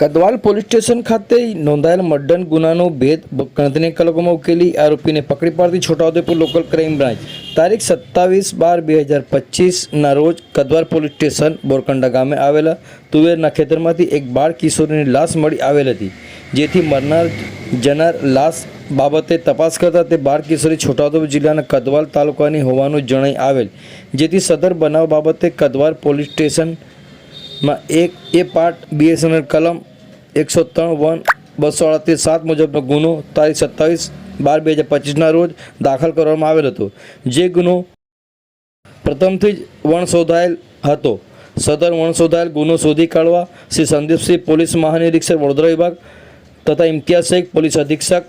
Kadwal police station ખાતે નોંધાયેલ મર્ડન ગુનાનો ભેદ ગણતરીના કલાકોમાં ઉકેલી આરોપીને પકડી પાડતી છોટાઉદેપુર લોકલ ક્રાઇમ બ્રાન્ચ. તારીખ સત્તાવીસ બાર બે હજાર પચીસના રોજ કદવાલ પોલીસ સ્ટેશન બોરકંડા ગામે આવેલા તુવેરના ખેતરમાંથી એક બાળ કિશોરીની લાશ મળી આવેલ હતી. જેથી મરનાર જનાર લાશ બાબતે તપાસ કરતા તે બાળ કિશોરી છોટાઉદેપુર જિલ્લાના કદવાલ તાલુકાની હોવાનું જણાઈ આવેલ. જેથી સદર બનાવ બાબતે કદવાલ પોલીસ સ્ટેશન માં એક, એ પાર્ટ બીએસએનએલ કલમ એકસો ત્રણ વન, બસો અડતીસ સાત મુજબનો ગુનો, તારીખ સત્તાવીસ બાર બે હજાર પચીસના રોજ દાખલ કરવામાં આવેલ હતો. જે ગુનો પ્રથમથી જ વણ શોધાયેલ હતો. સદર વણ શોધાયેલ ગુનો શોધી કાઢવા શ્રી સંદીપસિંહ પોલીસ મહાનિરીક્ષક વડોદરા વિભાગ તથા ઇમ્તિયાઝ શેખ પોલીસ અધિક્ષક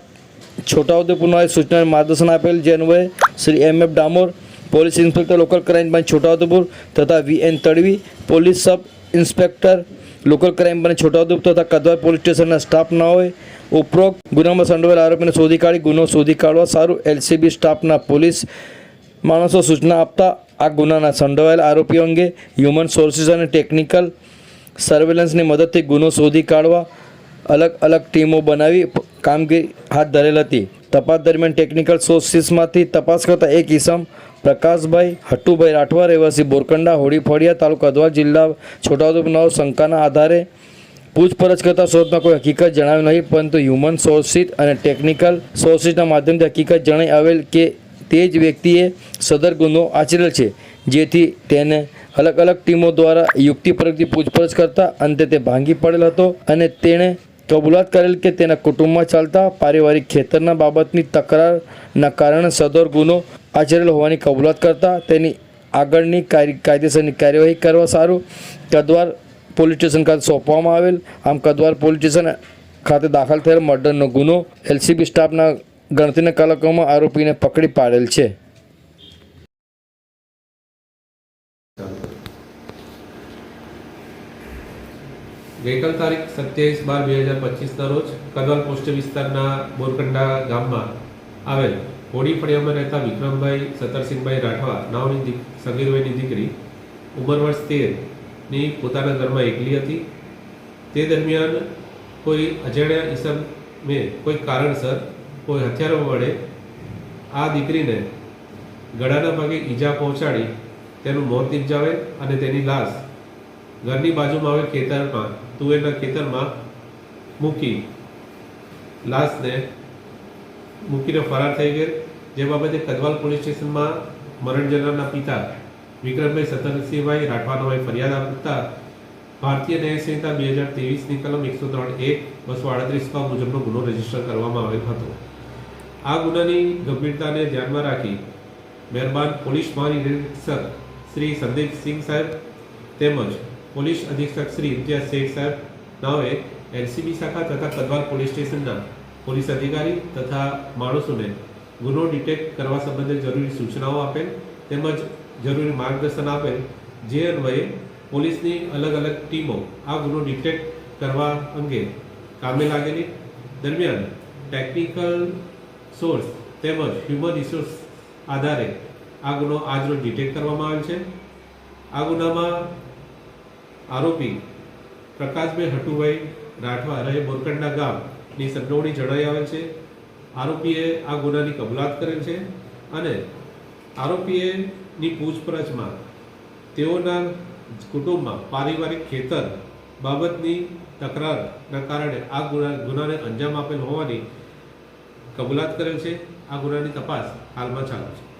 છોટાઉદેપુરના સૂચના માર્ગદર્શન આપેલ જે અન્વયે Shri M F Damor, police inspector local crime branch Chhotaudepur તથા V N Tadvi, police sub inspector, local crime branch Chhotaudepur તથા કદવાર પોલીસ સ્ટેશનના સ્ટાફના હોય, ઉપરોક્ત ગુનામાં સંડોવાયેલ આરોપીને શોધી કાઢી, ગુનો શોધી કાઢવા સારું એલસીબી સ્ટાફના પોલીસ માણસો સૂચના આપતા આ ગુનાના સંડોવાયેલ આરોપીઓ અંગે હ્યુમન સોર્સિસ અને ટેકનિકલ સર્વેલન્સની મદદથી ગુનો શોધી કાઢવા અલગ અલગ ટીમો બનાવી કામગીરી હાથ ધરેલ હતી. તપાસ દરમિયાન ટેકનિકલ સોર્સિસમાંથી તપાસ કરતા એક ઇસમ પ્રકાશભાઈ હટ્ટુભાઈ રાઠવા રહેવાસી બોરકંડા ફળિયા તાલુકા અધવા જિલ્લા છોટાઉદેપુર નવ શંકાના આધારે પૂછપરછ કરતા શોધમાં કોઈ હકીકત જણાવી નહીં, પરંતુ હ્યુમન સોર્સિસ અને ટેકનિકલ સોર્સિસના માધ્યમથી હકીકત જણાઈ આવેલ કે તે જ વ્યક્તિએ સદર ગુનો આચરેલ છે, જેથી તેને અલગ અલગ ટીમો દ્વારા યુક્તિ પરથી પૂછપરછ કરતા અંતે તે ભાંગી પડેલ હતો અને તેણે કબૂલાત કરેલ કે તેના કુટુંબમાં ચાલતા પારિવારિક ખેતરના બાબતની તકરારના કારણે સદોર ગુનો આચરેલ હોવાની કબૂલાત કરતા તેની આગળની કાયદેસરની કાર્યવાહી કરવા સારું કદવાર પોલીસ સ્ટેશન ખાતે સોંપવામાં આવેલ. આમ કદવાર પોલીસ સ્ટેશન ખાતે દાખલ થયેલ મર્ડરનો ગુનો એલસીબી સ્ટાફના ગણતરીના કલાકોમાં આરોપીને પકડી પાડેલ છે. ગઈકાલ તારીખ સત્યાવીસ બાર બે હજાર પચીસના રોજ કદવાલ પોસ્ટ વિસ્તારના બોરકંડા ગામમાં આવેલ હોડી ફળિયામાં રહેતા વિક્રમભાઈ સતરસિંહભાઈ રાઠવા, નાવની દીક, સગીરભાઈની દીકરી, ઉંમર વર્ષ તેરની પોતાના ઘરમાં એકલી હતી. તે દરમિયાન કોઈ અજાણ્યા ઈસમે કોઈ કારણસર કોઈ હથિયારો વડે આ દીકરીને ગળાના ભાગે ઈજા પહોંચાડી તેનું મોત નિપજાવેલ અને તેની લાશ ઘરની બાજુમાં આવેલ ખેતરમાં તુવેરના ખેતરમાં મૂકી લાશને મૂકીને ફરાર થઈ ગઈ. જે બાબતે કદવાલ પોલીસ સ્ટેશનમાં મરણ જનારના પિતા વિક્રમભાઈ સતનસિંહભાઈ રાઠવાનોએ ફરિયાદ આપતા ભારતીય ન્યાય બે હજાર ત્રેવીસની કલમ એકસો ત્રણ એક બસો આડત્રીસ મુજબનો ગુનો રજિસ્ટર કરવામાં આવેલ હતો. આ ગુનાની ગંભીરતાને ધ્યાનમાં રાખી મહેરબાન પોલીસ મહાનિરીક્ષક શ્રી સંદીપસિંહ સાહેબ તેમજ પોલીસ અધિક્ષક શ્રી ઇમ્તિયાઝ શેખ સાહેબ નાવે એલસીબી શાખા તથા કદવાલ પોલીસ સ્ટેશનના પોલીસ અધિકારી તથા માણસોને ગુનો ડિટેક્ટ કરવા સંબંધે જરૂરી સૂચનાઓ આપેલ તેમજ જરૂરી માર્ગદર્શન આપેલ જે અન્વયે પોલીસની અલગ અલગ ટીમો આ ગુનો ડિટેક્ટ કરવા અંગે કામે લાગેલી. દરમિયાન ટેકનિકલ સોર્સ તેમજ હ્યુમન રિસોર્સ આધારે આ ગુનો આજરોજ ડિટેક્ટ કરવામાં આવેલ છે. આ ગુનામાં આરોપી પ્રકાશભાઈ હટુભાઈ રાઠવા રહે બોરકંડા ગામની સંડોવણી જણાઈ આવેલ છે. આરોપીએ આ ગુનાની કબૂલાત કરેલ છે અને આરોપીએની પૂછપરછમાં તેઓના કુટુંબમાં પારિવારિક ખેતર બાબતની તકરારના કારણે આ ગુના, ગુનાને અંજામ આપેલ હોવાની કબૂલાત કરેલ છે. આ ગુનાની તપાસ હાલમાં ચાલુ છે.